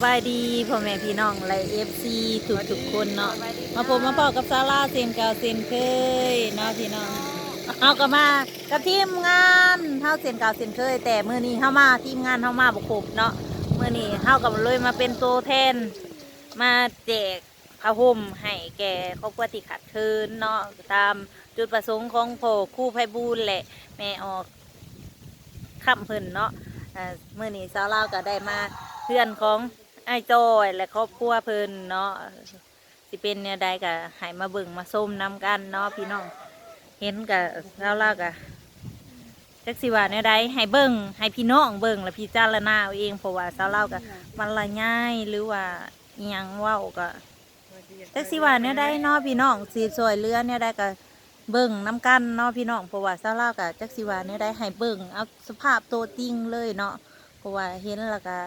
สบายดีพ่อแม่พี่น้องและเอฟซีทุกทุกๆคนเนาะมาผมมาพอกับซาร่าเซนเกาเซนเคยเนาะพี่น้องเอากลับมากับทีมงานเท่าเซนเกาเซนเคย แต่เมื่อนี้เข้ามาทีมงานเข้ามาบุกบเนาะเมื่อนี้เข้ากับเลยมาเป็นตัวแทน มาแจกผ้าห่มให้แก่ครอบครัวที่ขาดเคินเนาะตามจุดประสงค์ของพ่อคู่ไพบูลย์และแม่ออกคำเพิ่นเนาะอ่ามื่อนี้ซาร่าก็ได้มาเพื่อนของ ไอ้ายจอยและครอบครัวเพิ่นเนาะสิเป็นเนี่ยใดก็ใหายมาเบิ่งมาส้มนำกันเนาะพี่น้องเห็นกับเราเล่ากับจักสิว่าเนี่ยใดให้เบิ่งให้พี่น้องเบิ่งแล้วพี่จ้ารณาเอาเองเพราะว่าสาเล่ากับมันละง่ายหรือว่าอิหยังว้าก็จักสิว่าเนี่ยใดเนาะพี่น้องสีสวยเรือเนี่ยใดก็เบิ่งน้ำกันเนาะพี่น้องเพราะว่าสาเล่ากับจักสิว่าเนี่ยใดให้เบิ่งเอาสภาพตัวจริงเลยเนาะเพราะว่าเห็นแล้วก็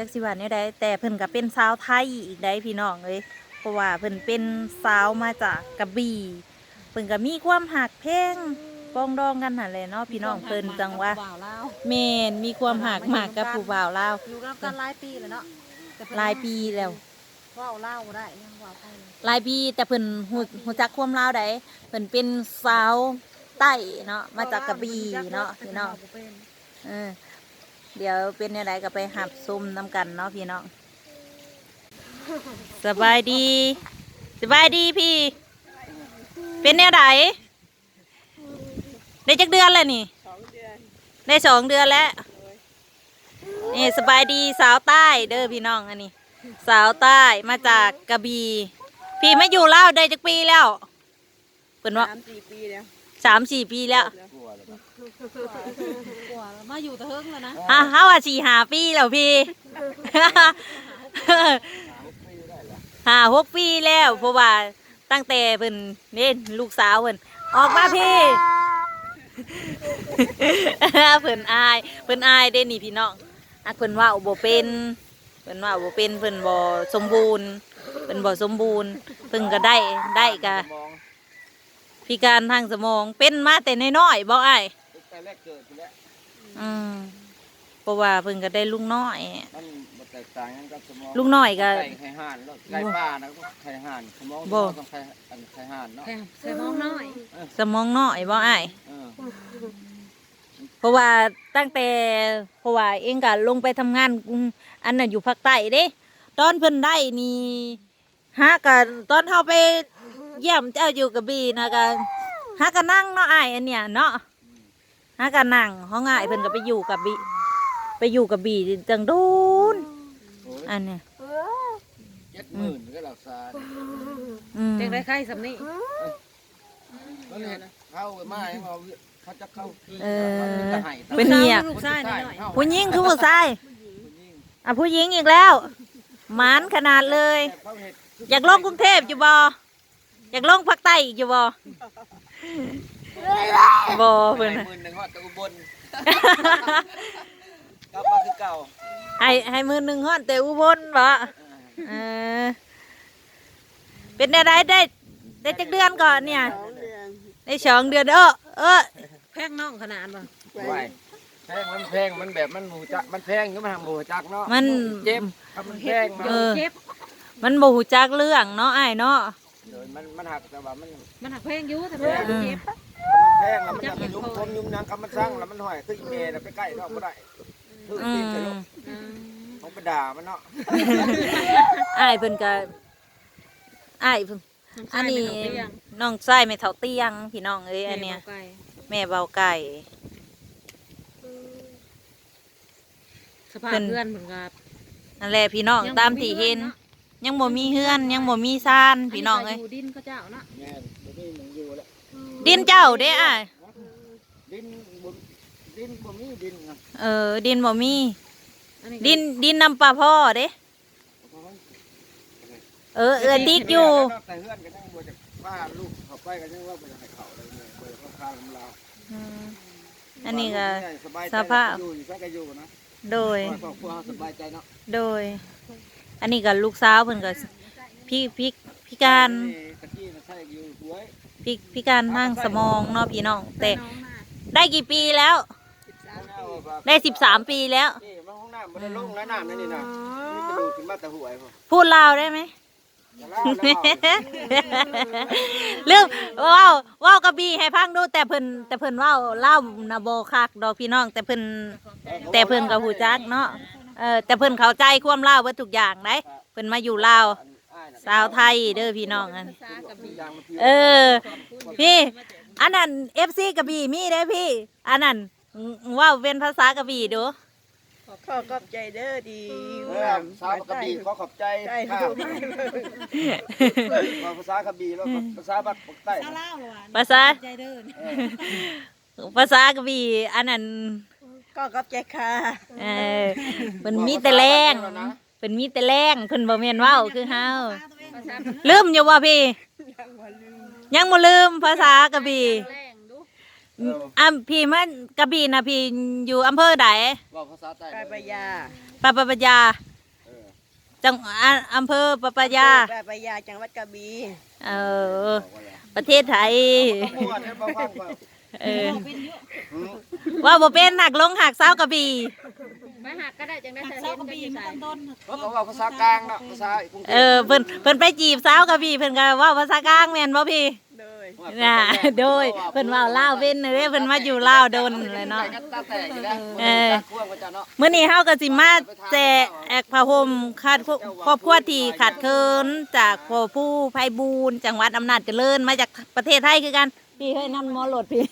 จักสิวันนี้ได้แต่เพิ่นก็เป็นสาวไทยอีกได้พี่น้องเลยเพราะว่าเพิ่นเป็นสาวมาจากกระบี่เพิ่นก็มีความหักเพลงปองดองกันหั่นแหละเนาะพี่น้องเพิ่นจังว่าบ่าวลาวแม่นมีความหักหมากกับผู้บ่าวลาวอยู่กับกันหลายปีแล้วเนาะแต่เพิ่นหลายปีแล้วเว้าลาวบ่ได้ยังเว้าไทยเลยหลายปีแต่เพิ่นฮู้ฮู้จักความลาวได้เพิ่นเป็นสาวใต้เนาะมาจากกระบี่เนาะพี่น้องแต่เพิ่เว้าบ่เป็นเออ เดี๋ยวเป็นยังไงก็ไปหับซุ่มน้ำกันเนาะพี่น้องสบายดี สบายดีพี่ เป็นแนวไหนได้จักเดือนแล้วนี่ได้สองเดือนแล้วนี่สบายดีสาวใต้เด้อพี่น้องอันนี้ สาวใต้มาจากกระบี่พี่ไม่อยู่เล่าวได้จักปีแล้วเป็นว่าสามสี่ปีแล้วสามสี่ปีแล้ว กว่าแล้วมาอยู่ตะเฮิงแล้วนะอะเฮาว่าสี่หาปีแล้วพี่หาหกปีแล้วเพราะว่าตั้งแต่เพิ่นเน่นลูกสาวเพิ่นออกมาพี่ เพิ่นอายเพิ่นอายเด้นี่พี่น้องอะเพิ่นว่าบ่เป็นเพิ่นว่าบ่เป็นเพิ่นบ่สมบูรณ์เพิ่นบ่สมบูรณ์เพิ่นก็ได้ได้กะพิการทางสมองเป็นมาแต่น้อยๆบ่อ้าย แต่แรกเกิดอยู่แล้วอืมเพราะว่าเพิ่นก็ได้ลุงน้อย มันบ่แตกต่างกันกับสมองลุงน้อยก็ไก่ไข่ห่านแล้วไก่ป่านะก็ไข่ห่านสมองบ่ ต้องไข่อันไข่ห่านเนาะแค่ใส่มองน้อยสมองน้อยบ่อ้าย เออเพราะว่าตั้งแต่เพราะว่าเองก็ลงไปทำงานอืมอันน่ะอยู่ภาคใต้เด้ ตอนเพิ่นได้นี่ฮะกันตอนเฮาไปเยี่ยมเจ้าอยู่กระบี่นะก็ฮะก็นั่งเนาะอ้ายอันเนี้ยเนาะ ฮะก็นั่งห้องอ้ายเพิ่นก็ไปอยู่กับบี่ไปอยู่กับบี่จังโดนโอ้ยอันเนี้ยเจ็ดหมื่นก็รักษาอืมจังได้ไข่สำนี้แล้วเห็นเข้ามาให้เขาเขาจะเข้าที่เออจะให้เป็นเมียลูกชายน้อยผู้หญิงคือผู้ชายอะผู้หญิงอีกแล้วหมานขนาดเลย เขาเห็น อยากลงกรุงเทพอยู่บ่อยากลงภาคใต้อีกอยู่บ่ บ่เพิ่นหน่ะมื่นหนึ่งฮอดตะอุบลกลับมาคือเก่าให้ให้มือหนึ่งฮอดแต่อุบลบ่เออเป็นได้ได้ได้ได้จักเดือนก่อนเนี่ยได้สองเดือนเออเออแพงน้องขนาดบ่ไหวแพงมันแพงมันแบบมันหมูจักมันแพงก็มันหมูจักเนาะมัน เจ็บครับมันแพงมาเออ เจ็บมันบ่ฮู้จักเรื่องเนาะอ้ายเนาะเดี๋ยวมันมันหักแต่ว่ามันมันหักแพงอยู่แต่เพิ่นเจ็บมัน แพงแล้วมันจะไปยุ่มทมยุ่มนังคำมันสร้างแล้วมันห่อยขึ้นอีเมลไปใกล้เนาะไม่ได้ถืออืตีนมไปลูกอืมต้องไปด่ามันเนาะอ้ายเพิ่นก็อ้ายเพิ่นอันนี้น้องชายไม่เท่าเตียงพี่น้องเอ้ยอันเนี้ยไก่แม่เบาไก่สภาพเพิ่นเพื่อนเหมือนกับนั่นแหละพี่น้องตามที่เห็น ยังบ่มีเฮือน ยังบ่มีซานพี่น้องเอ้ยอยู่ดินเขาเจ้าเนาะ ดินเจ้าเด้อ้ายดินบ่ดินบ่มีดินนะเออ ดินบ่มี อันนี้ก็ดินดินนำปลาพ่อเด้ เออเออติ๊กอยู่ แต่เฮือนก็ยังบ่จะว่าลูกเขาไปก็ยังว่าบ่จะให้เขาเลยเนี่ยบ่จะเข้าข้างเราอืมอันนี้ก็สบายใจสภาพ อยู่นี่ก็อยู่นะโดย ครอบครัวเขาสบายใจเนาะโดย อันนี้ก็ลูกสาวเพิ่นก็พี่พี่พิการนี่ตะกี้น่ะใส่อยู่หวย พิพิการทางสมองเนาะพี่น้อง แต่น้องน่ะได้กี่ปีแล้วสิบสามเอาปีแบบได้สิบสามปีแล้วนี่มันห้องน้น้ำบ่ได้ลงแล้วน้ำนั่นนี่นะนี่กระดูกขึ้นมาแต่หัวไอ้พวกพูดลาวได้ไหมจะเล่าแล้วลืมเว้าวว้าวกระบี่ให้พังดูแต่เพิ่นแต่เพิ่นเว้าเล่าวนะบ่คักดอกพี่น้อง แต่เพิ่นแต่เพิ่นก็ฮู้จักเนาะเออแต่เพิ่นเข้าใจความลาวเบิดทุกอย่างได้เพิ่นมาอยู่ลาว สาวไทยเด้อพี่น้องอันภาษากระบี่เออ พี่ อันนั้น FC กระบี่มีได้อพี่ อันนั้นเว้าเป็นภาษากระบี่ดู ขอขอบใจเด้อดีเออสาวกระบี่ขอขอบใจได้ค่ะดูว่าภาษากระบี่แล้วก็ภาษาบักปักใต้ซาลาวเหรอวะภาษา ใจเดิน ภาษากระบี่อันนั้นขอขอบใจค่ะ เออเพิ่นมีแต่แรงเพิ่น มีแต่แรงเพิ่นบ่แม่นเว้าคือเฮาภาษาลืมอยู่ว่าพี่ ยังบ่ลืมภาษากระบี่แรงดูอะพี่มันกระบี่นะพี่อยู่อำเภอใดว่าภาษาใต้ปลายปยาปะปะปะยาเออจังอะอำเภอปะปะยาปลายปยาจังหวัดกระบี่เออ ประเทศไทยม่วนให้บ่ฟังว่าเออเป็นเยอะหืมว่าบ่เป็นหักลงหักเศร้ากระบี่ มาหักก็ได้จังได้เสเศร้าห็นกระก็บี่อยู่มันใส่ต้นต้นเขาก็ว่าภาษากลางเนาะภาษากรุงเทพเออเพิ่นเพิ่นไปจีบสาวกระบี่เพิ่นก็เว่าภาษากลางแม่นบ่พี่เลยน่ะโดยเพิ่นเว่าลาวเป็นเด้เพิ่นมาอยู่ลาวดนเลยเนาะกันตาแตกอยู่แล้วเออควงว่าจะเนาะมื้อนี้เฮาก็สิมาแจกแอกผ้าห่มขาดครอบครัวที่ขาดเคินจากพ่อผู้ไพบูลย์จังหวัดอำนาจเจริญมาจากประเทศไทยคือกันพี่เฮ้ยนำมอลดพี่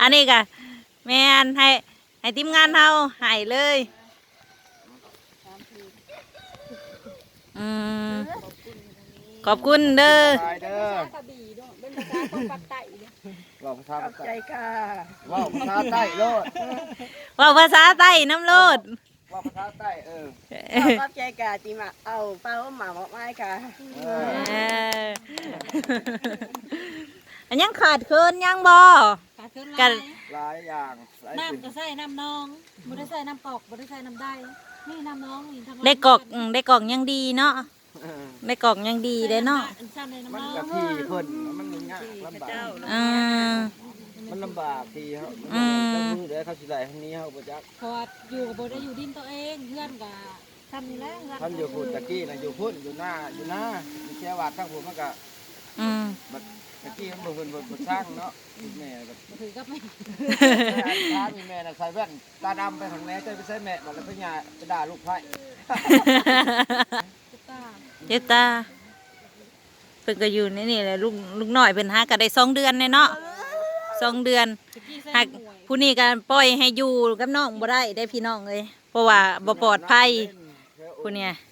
อันนี้ก็แม่นให้ ให้ทีมงานเฮาให้เลยอืมขอบคุณเด้อตายเด้อกระบี่ด้วยเป็นภาษาคนปักไตเนี่ยว่าภาษาขอบใจค่ะว่าภาษาใต้โลดเว่าภาษาใต้น้ำโลดว่าภาษาใต้เออขอขอบใจค่ะที่มาเอาเป้าหมาบอกไม้ค่ะเอเออออันยังขาดเคินยังบ่ขาดเคลื่อนกัลานยหลายอย่างหลายสิ่งน้ำก็ใส่น้ำนองบ่ได้ใส่น้ำกอกบ่ได้ใส่น้ำได้นี่น้ำน้องนี่ทำได้กอกอืมได้กอกยังดีเนาะเออได้กอกยังดีเด้เนาะอันสั้นเลยน้ำมันน้องกับที่เพิ่นมันยากลำบากอืมมันลำบากที่เขาอืม เจ้ามือเดี๋ยวเขาสิได้ทางนี้เขาบ่จักเพราะว่าอยู่กับบ่ได้อยู่ดินตัวเองเพื่อนก็ทำนี่แหละเพื่อนท่านอยู่พุ่นตะกี้นะอยู่พุ่นอยู่หน้าอยู่หน้าอยู่แค่วัดทั้งพุ่นมันก็อืมบัด ตะกี้มันบ่เพิ่นบ่บ่สร้างเนาะแม่ก็บ่ถือกับไม่ถ้ามีแม่น่ะใส่แว่นตาดำไปทางไหนเจ้าไปใส่แม่บัดแล้วพญาจะด่าลูกไผ่ตุ๊กตาเจ้าตาเพิ่นก็อยู่ในนี่แหละลูกลูกน้อยเพิ่นหาก็ได้สองเดือนเนาะสองเดือนตะกี้ใส่หากหวยผู้นี้ก็ปล่อยให้อยู่กับน้องบ่ได้ได้พี่น้องเลยเพราะว่าบ่ปลอดภัยผู้เนี่ยแพงกัน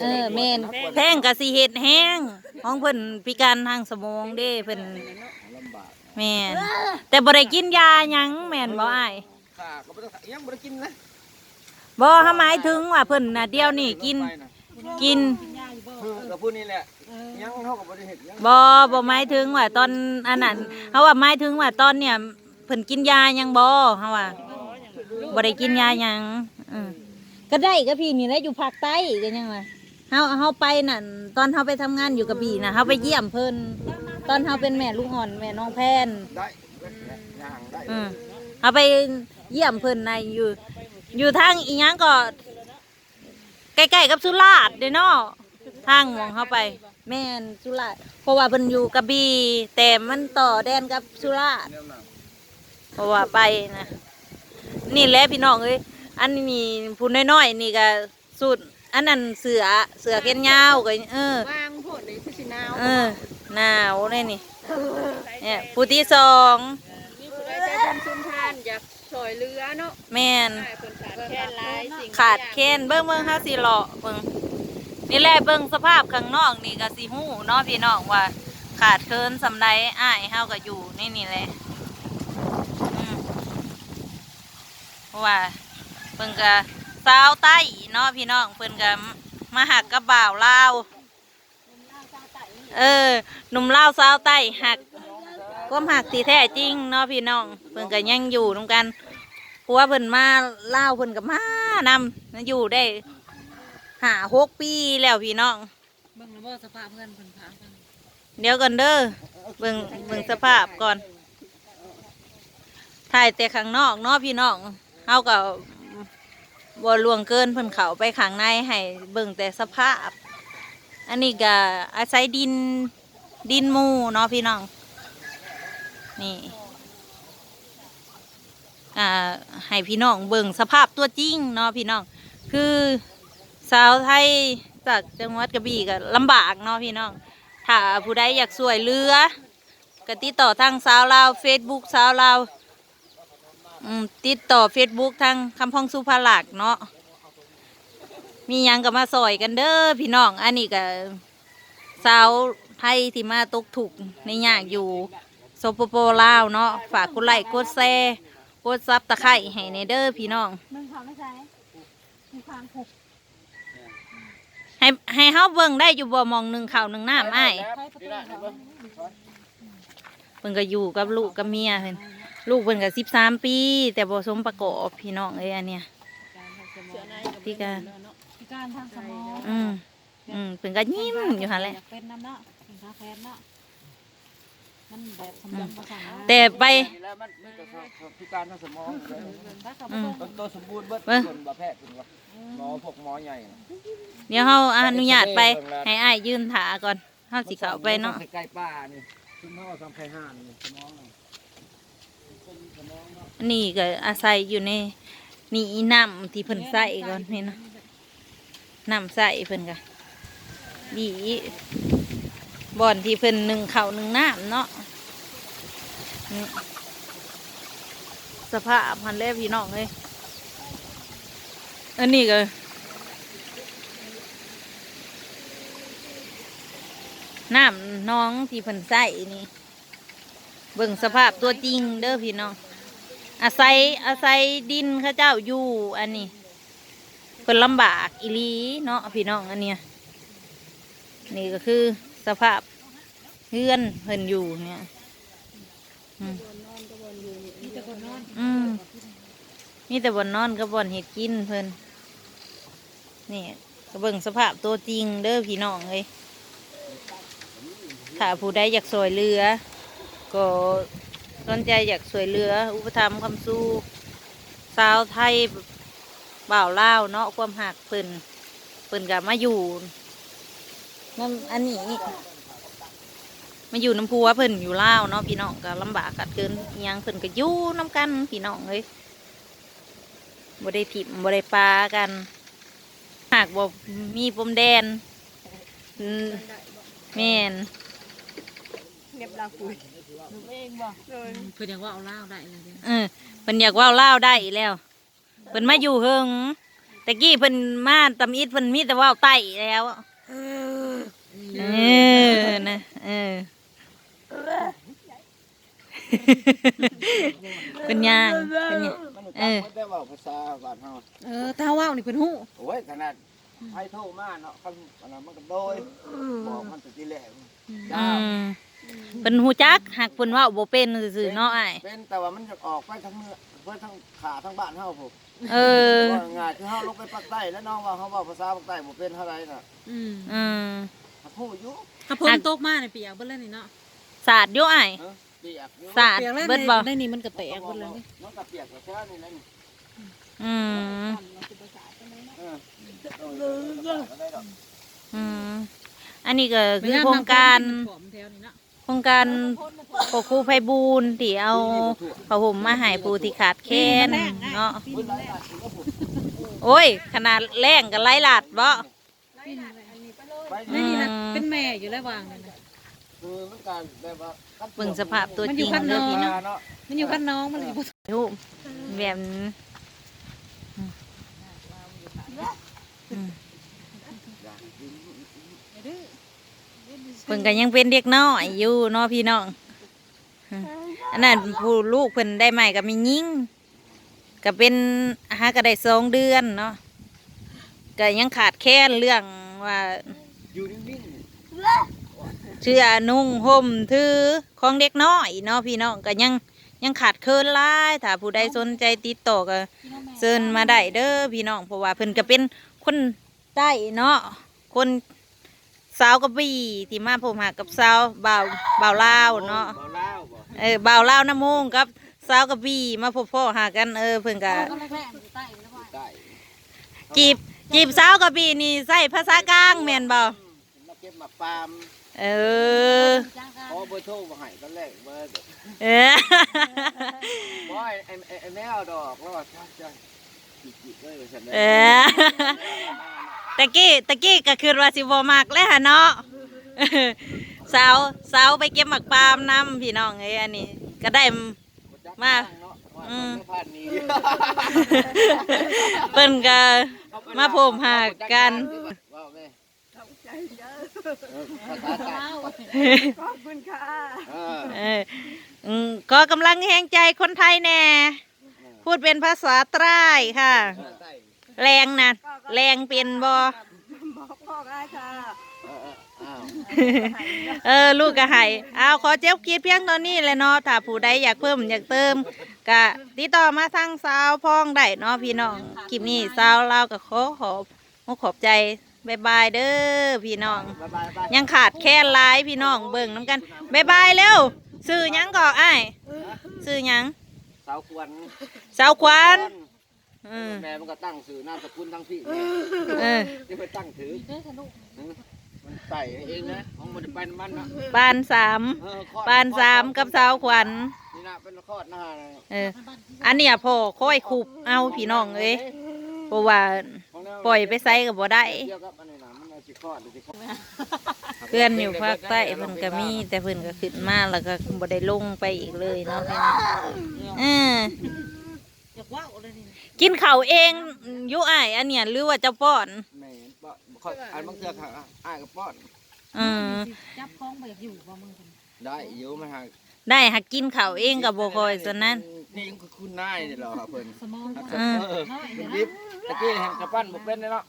เออแม่นแพงก็สิเฮ็ดแห้งของเพิ่นพิการทางสมองเด้เพิ่นลำบากแม่นแต่บ่ได้กินยาหยังแม่นบ่อ้ายข้าก็บ่ต้องยังบ่ได้กินนะบ่เฮาหมายถึงว่าเพิ่นน่ะเดี๋ยวนี้กินไปะกินยาอยู่บ่คือกับผู้นี้แหละยังเฮาก็บ่ได้เฮ็ดหยังบ่บ่หมายถึงว่าตอนอันนั้นเฮาว่าหมายถึงว่าตอนเนี่ยเพิ่นกินยาหยังบ่เฮาว่าบ่ได้กินยาหยังอือ ก็ได้ก็พี่นี่แหละอยู่ภาคใต้ก็ยังว่าเฮาเฮาไปนั่นตอนเฮาไปทำงานอยู่กระบี่น่ะเฮาไปเยี่ยมเพิ่นตอนเฮาเป็นแม่ลูกอ่อนแม่น้องแพนได้ย่างได้อืมเอาไปเยี่ยมเพิ่นในอยู่ อยู่ทางอีหยังก็ใกล้ๆกับสุราษฎร์เด้เนาะทางมองเข้าไป แม่นสุราษฎร์เพราะว่าเพิ่นอยู่กระบี่แต่มันต่อแดนกับสุราษฎร์เนี่ยน่ะเพราะว่าไปนะนี่แหละพี่น้องเอ้ย อันนี้ผู้น้อยๆนี่ก็สุดอันนั้นเสือเสือแขนยาวก็เออวางโพดเลยคือสิหนาวเออหนาวเลยนี่เนี่ยผู้ที่สองมีผู้ใดใจบุญชุมทานอยากช่วยเหลือเนาะแม่นได้เพิ่นขาดแค่หลายสิ่งขาดแค้นเบิ่งเบิ่งห้าสิเลาะเบิ่งนี่แหละเบิ่งสภาพข้างนอกนี่ก็สิฮู้เนาะพี่น้องว่า ขาดเคินสำใดอ้ายเฮาก็อยู่นี่นี่แหละอืมเพราะว่า เพิ่นก็สาวใต้เนาะพี่น้องเพิ่นก็มาหักกับบ่าวลาวเออหนุ่มลาวสาวใต้หักความหักทีแท้จริงเนาะพี่น้องเพิ่นก็ยังอยู่นํกันผัวเพิ่นมาเล่าวเพิ่นกับมานำอยู่ได้หาหกปีแล้วพี่น้องเบิ่งบ่สภาพเพื่อนเพิ่นพากันเดี๋ยวก่อนเด้อเบิ่งเบิ่งสภาพก่อนถ่ายแต่ข้างนอกเนาะพี่น้องเฮาก็ บ่ล่วงเกินเพิ่นเขาไปข้างในให้เบิ่งแต่สภาพ อันนี้ก็อาศัยดินดินมูเนาะพี่น้อง นี่อ่าให้พี่น้องเบิ่งสภาพตัวจริงเนาะพี่น้อง คือสาวไทยจากจังหวัดกระบี่ก็ลำบากเนาะพี่น้อง ถ้าผู้ใดอยากสวยเรือก็ติดต่อทางสาวลาวเฟซบุ๊กสาวลาว อืมติดต่อเฟซบุ๊กทางคำพองสุภาลักษณ์เนาะมีหยังก็มาซอยกันเด้อพี่น้อง อันนี้ก็สาวไทยที่มาตกถูกข์ในยากอยู่โซโปโปลาวเนาะฝากกดไลค์กดแชร์กดซับตะไคร้ให้ในเด้อพี่น้องมึงทำไม่ใช่มีความผูกให้ให้เฮาเบิ่งได้อยู่บ่หมองหนึ่งข้าวหนึ่งน้ำอ้ายใช้ประตูเขาเพิ่นก็อยู่กับลูกกับเมียเพิ่น ลูกเพิ่นก็สิบสามปี แต่บ่สมประกอบพี่น้องเอ้ยอันเนี้ยที่ก็พิการทางสมองอืมอืมเพิ่นก็ยิ้มอยู่หั่นแหละอยากเป็นน้ำเนาะเป็นกาแฟเนาะมันแบบสมบูรณ์ประสานแต่ไป นี่แหละมันมันก็พิการทางสมองเลยถ้าเขาอืมต้นโตสมบูรณ์เบิดเบิ่งคนบ่แพทย์เป็นว่าหมอพวกหมอใหญ่น่ะเดี๋ยวเฮาอนุญาตไป ให้อ้ายยืนถาก่อนเฮาสิเข้าไปเนาะ ใกล้ๆป้านี่ซึ่งเฮาทำไข่ห่านนี่สมองน่ะ อันนี้ก็อาศัยอยู่ในนี่น้ำที่เพิ่นใส่ก่อนนี่นะน้ำใส่เพิ่นก็ดีบ่อนที่เพิ่นหนึ่งเข้าหนึ่งน้ำเนาะสภาพพันแลพี่น้องเลยอันนี้ก็น้ำน้องที่เพิ่นใส่นี่ เบิ่งสภาพตัวจริงเด้อพี่น้อง อาศัยอาศัยดินข้าเจ้าอยู่อันนี้เพิ่นลำบากอีลีเนาะพี่น้องอันเนี้ยนี่ก็คือสภาพเฮือนเพิ่นอยู่เนี่ยอืมมีแต่คนนอนอืมมีแต่บ่อนนอนกับบ่อนเห็ดกินเพิ่นนี่ก็เบิ่งสภาพตัวจริงเด้อพี่น้องเลยถ้าผู้ใดอยากสวยเรือ ก็ สนใจอยากสวยเรือ อุปถัมภ์คำสู้สาวไทยบ่าวลาเนาะความหักเพิ่นเพิ่นกับมาอยู่นั่นอันนี้มาอยู่น้ำพัวเพิ่นอยู่เลาเนาะพี่น้องก็ลำบากกัดเกินยังเพิ่นก็อยู่น้ำกันพี่น้องเลยบ่ได้ถิ่มบ่ได้ปลากัน หากบ่มีปมแดนมแม่น เงียบลาคุยเองบ่โดยเพื่อนยังว่าเอาเหล้าได้เลยเด้เออเพิ่นอยากเว่าเล่าวได้แล้วเพิ่นมาอยู่เฮิงแต่กี้เพิ่นมาตำอิดเพิ่นมีแต่เว่าไต้แล้วเออนะเออ เป็นยางเป็นยาง มันเออมันได้เว้าภาษาบ้านเฮาเออถ้าว่าวนี่เป็นหู้โอ้ยขนาดไผโทรมาเนาะคันอันนั้นมันก็โดยบอกมันแต่ทีแรกอืม เป็นหูจักหักเพิ่นเว่าบ่เป็นซื่อๆเนาะอ้ายเป็นแต่ว่ามันจะออกไปทั้งเนื้อเพื่อทั้งขาทั้งบ้านเฮาพุ่นเออว่าง่ายคือเฮาลงไปปักใต้แล้วน้องว่าเฮาเว้าภาษาปักใต้บ่เป็นเท่าไหร่น่ะอืมอืมฮู้อยู่ถ้าพ้นตกมาในยเปียกเบิ้ลเลยนี่เนาะสาดอยู่อ้ายเออเปียกอยู่สาดเปียกเลยเบิดบ่ได้นี่มันก็แตกเบิ้ลเลยนี่มันก็เปียกก็แค่นี้แหละนี่อืมเออเออได้ดอกอืมอันนี้ก็คือโครงการผอมแถวนี่เนาะโครงการปกครูไพบูลย์ที่เอาผ้าห่มมาให้ผู้ที่ขาดแคลนเนาะเพิ่นหลายบาทอยู่ก็พุ่นโอ้ย ขนาดแรงกับไล่หลาดบ่ไปนี่นี่นี่นะเป็นแม่อยู่แล้ววางนี่นะคือมันการแบบว่าเบิ่งสภาพตัวมันจอยู่ริงข้างนเด้ออกพี่น้องเนาะมันอยู่กันน้องมันอยู่บ่รูปแบบนี้อืม เพิ่นก็ยังเป็นเด็กน้อยอยู่เนาะพี่น้องอืมอันนั้นผู้ลูกเพิ่นได้ใหม่ก็มียิ่งก็เป็นหาก็ได้สองเดือนเนาะก็ยังขาดแคลนเรื่องว่าอยู่นิ่งเชื่อนุ่งห่มถือของเด็กน้อยเนาะพี่น้องก็ยังยังขาดเคินหลายถ้าผู้ใดสนใจติดต่อก็เชิญมาได้เด้อพี่น้องเพราะว่าเพิ่นก็เป็นคนใต้เนาะคน สาวกระบี่ที่มาพบหากับสาวบ่าวบ่าวลาวๆเนาะบ่ลาวบ่เออบ่าวลาวน้ำมงกับสาวกระบี่มาพบพ่อหากันเออเพิ่นก็ก็แรกๆอยู่ใต้อยู่แล้วว่าได้จีบจีบสาวกะปีนี่ใส่ภาษากลางแม่นบ่มาเก็บหมากปาล์มเออจ้างค่ะขอเบอร์โทรมาให้ตอนแรกเบอร์เออบอยไอ้ไอ้ไอ้แมวดอกแล้วก็จ้าจ้าจิกจิกเลยว่าฉันเออ ตะกี้ตะกี้ก็คือว่าสิบ่มักแล้วหะเนาะสาวสาวไปเก็บหมักปาล์มนํพี่น้องเอ้ยอันนี้ ก็ได้มาอืมผ่านนี้เพิ่นก็มาพบหากันว้าวแม่ขอบใจเยอะเออภาษาไทยขอบคุณค่ะเออเอออืมก็กำลังแหงใจคนไทยแน่ พูดเป็นภาษาใต้ค่ะภาษาไทยแรงนะ แรงเป็นบ่บอกพ่อได้ค่ะเออเอออ้าวเออลูกก็ให้เอาขอเจ็บคิดเพียงตอนนี้แหละเนาะถ้าผู้ใดอยากเพิ่มอยากเติมก็ติดต่อมาทางสาวพ้องได้เนาะพี่น้องคลิปนี้สาวเราวก็ขอขอบขอขอบใจบายบายเด้อพี่น้องบ๊ายบายบายยังขาดแค่หลายพี่น้องเบิ่งน้ำกันบายบายเร็วซื้อหยังก่ออ้ายซื้อหยังสาวควรสาวขวัญ อืมแม่มันก็ตั้งสื่อนามสกุลทั้งพี่เออที่ไปตั้งถือเด้อสนุกมันใส่เองนะของมันจะไปน้ำมันนะปานสามเออคลอดปานสามกับสาวขวัญนี่นะเป็นคลอดหน้าเลยเออ อันเนี้ยพ่อค่อยคุบเอาพี่น้องเอ้ยเพราะว่าปล่อยไปใส่ก็บ่ได้เกี่ยวกับอันนี้นะมันเอาสิคลอดหรือสิคลอดเพื่อนอยู่ภาคใต้เพิ่นก็มี แต่เพิ่นก็ขึ้นมาแล้วก็บ่ได้ลงไปอีกเลยเนาะพี่น้องเออ อยากว่าวเลยนี่ กินข้าวเองอยู่อ้ายอันเนี้ยหรือว่าเจะป้อน แม่ป้อนค่อยอันบางเทื่อค่ะอ้ายกับป้อน อืมจับคล้องไปอยากอยู่ว่ามึงคนได้อยู่มาหาได้หักกินข้าวเองก็บ่ค่อยส่วนนั้น นี่คือคุณนายนี่เหรอครับเพิ่นสมองครับอ่าเออเป็นดิบตะกี้เห็นกระปั้นบ่เป็นเลยเนาะ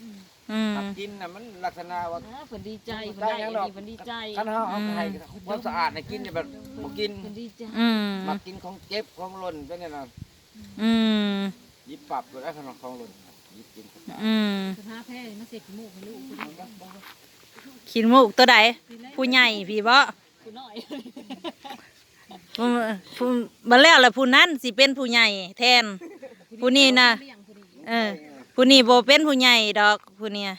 อืมตักกินน่ะมันลักษณะว่าเพิ่นดีใจเพิ่นได้อันนี้เพิ่นดีใจคันเฮาเอาไปให้ความสะอาดให้กินเนี่ยแบบบ่กิน เพิ่นดีใจอืมมักกินของเก็บของหล่นเป็นนี่น่ะ อืมหยิบปรับตัวได้ขนมของหล่นหยิบกินครับอืมเพิ่นหาแพ้มาเสกขี้มูกให้ลูกเพิ่นขินมูกตัวใดผู้ใหญ่พี่บ่ผู้น้อยผู้ผู้บ่แล้วล่ะผู้นั้นสิเป็นผู้ใหญ่แทน ผู้นี้น่ะเลี้ยงผู้นี้เออ ผู้นี้บ่เป็นผู้ใหญ่ดอกผู้เนี่ย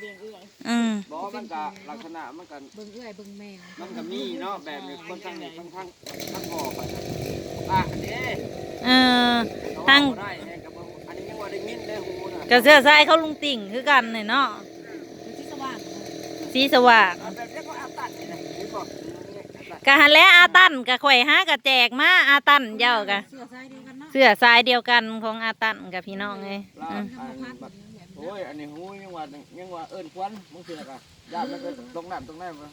เลี้ยงเอื้อยอืมบ่มันก็ลักษณะมันก็เบิ่งเอื้อยเบิ่งแมวมันก็มีเนาะแบบนี้คนทางนี้ทางทางทางออกไปอะอันนี้ เออทางได้แน่กับบ่อันนี้ยังว่าได้ยินได้หูนะก็เสื้อทรายเขาลุงติ่งคือกันนี่เนาะเป็นที่สว่างสีสว่างเอาแบบนี้ก็อาตัดนี่นะเห็นบ่นี่อาตัดกะหันแหล้วอาตันกะข่อยหากะแจกมาอาตันเจ้ากะเสื้อสายเดียวกันเนาะเสื้อทรายเดียวกันของอาตันกับพี่น้องเอ้ยลาอืมอันบัดโอ้ยอันนี้หูยังว่ายังว่าเอิ้นควันมึงเสือกอะญาติมันก็ตรงนั้นตรงนั้นบ่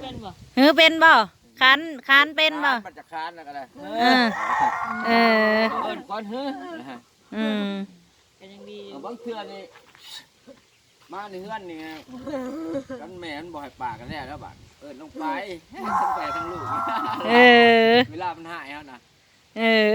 เป็นบ่เฮ้อเป็นบ่ คันคันเป็นบ่มันจะคานแล้วก็ได้เออเออเอิ้นควันเฮ้ออืมก็ยังดีเอาบางเทื่อนี่มาในเฮือนนี่กันแม่มันบ่ให้ปากกันแน่แล้วบัดเอิ้นลงไปทั้งแม่ทั้งลูกเออเวลามันหายเฮานะเออ